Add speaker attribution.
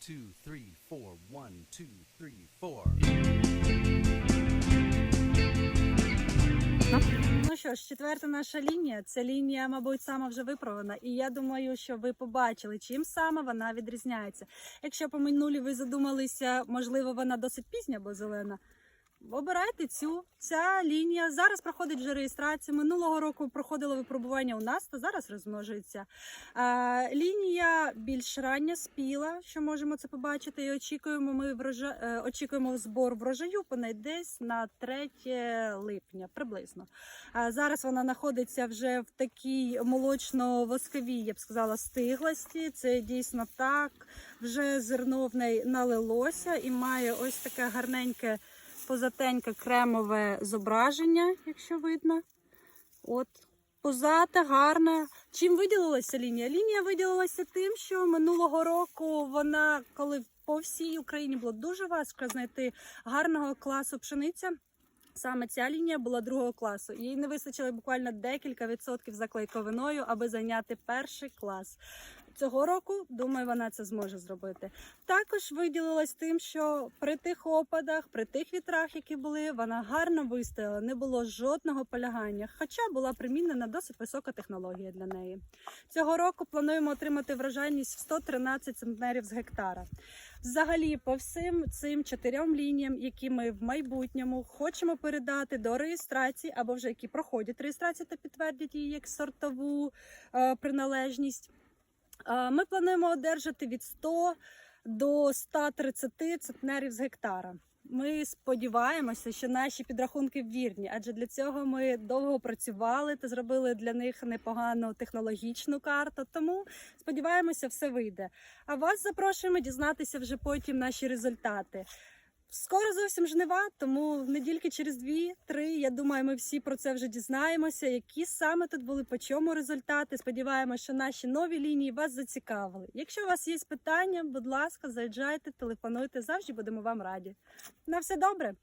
Speaker 1: two, three, four. One, two, three, four.
Speaker 2: Ну що ж, четверта наша лінія. Це лінія, мабуть, сама вже виправлена. І я думаю, що ви побачили, чим саме вона відрізняється. Якщо по минулі ви задумалися, можливо, вона досить пізня, бо зелена. Обирайте цю. Ця лінія зараз проходить вже реєстрацію. Минулого року проходило випробування у нас, та зараз розмножується. Лінія більш рання спіла, що можемо це побачити. І очікуємо ми врожа... е, очікуємо збор врожаю по десь на 3 липня приблизно. Зараз вона знаходиться вже в такій молочно-восковій, я б сказала, стиглості. Це дійсно так. Вже зерно в неї налилося і має ось таке гарненьке позатеньке кремове зображення, якщо видно. От. Позата, гарна. Чим виділилася лінія? Лінія виділилася тим, що минулого року вона, коли по всій Україні було дуже важко знайти гарного класу пшениця. Саме ця лінія була другого класу. Їй не вистачило буквально декілька відсотків за клейковиною, аби зайняти перший клас. Цього року, думаю, вона це зможе зробити. Також виділилась тим, що при тих опадах, при тих вітрах, які були, вона гарно вистояла, не було жодного полягання, хоча була примінена досить висока технологія для неї. Цього року плануємо отримати врожайність в 113 центнерів з гектара. Взагалі, по всім цим чотирьом лініям, які ми в майбутньому хочемо передати до реєстрації, або вже які проходять реєстрацію та підтвердять її як сортову е, приналежність. Е, Ми плануємо одержати від 100 до 130 центнерів з гектара. Ми сподіваємося, що наші підрахунки вірні, адже для цього ми довго працювали та зробили для них непогану технологічну карту. Тому сподіваємося, все вийде. А вас запрошуємо дізнатися вже потім наші результати. Скоро зовсім жнива, тому недільки через дві-три. Я думаю, ми всі про це вже дізнаємося. Які саме тут були, по чому результати. Сподіваємося, що наші нові лінії вас зацікавили. Якщо у вас є питання, будь ласка, заїжджайте, телефонуйте. Завжди будемо вам раді. На все добре.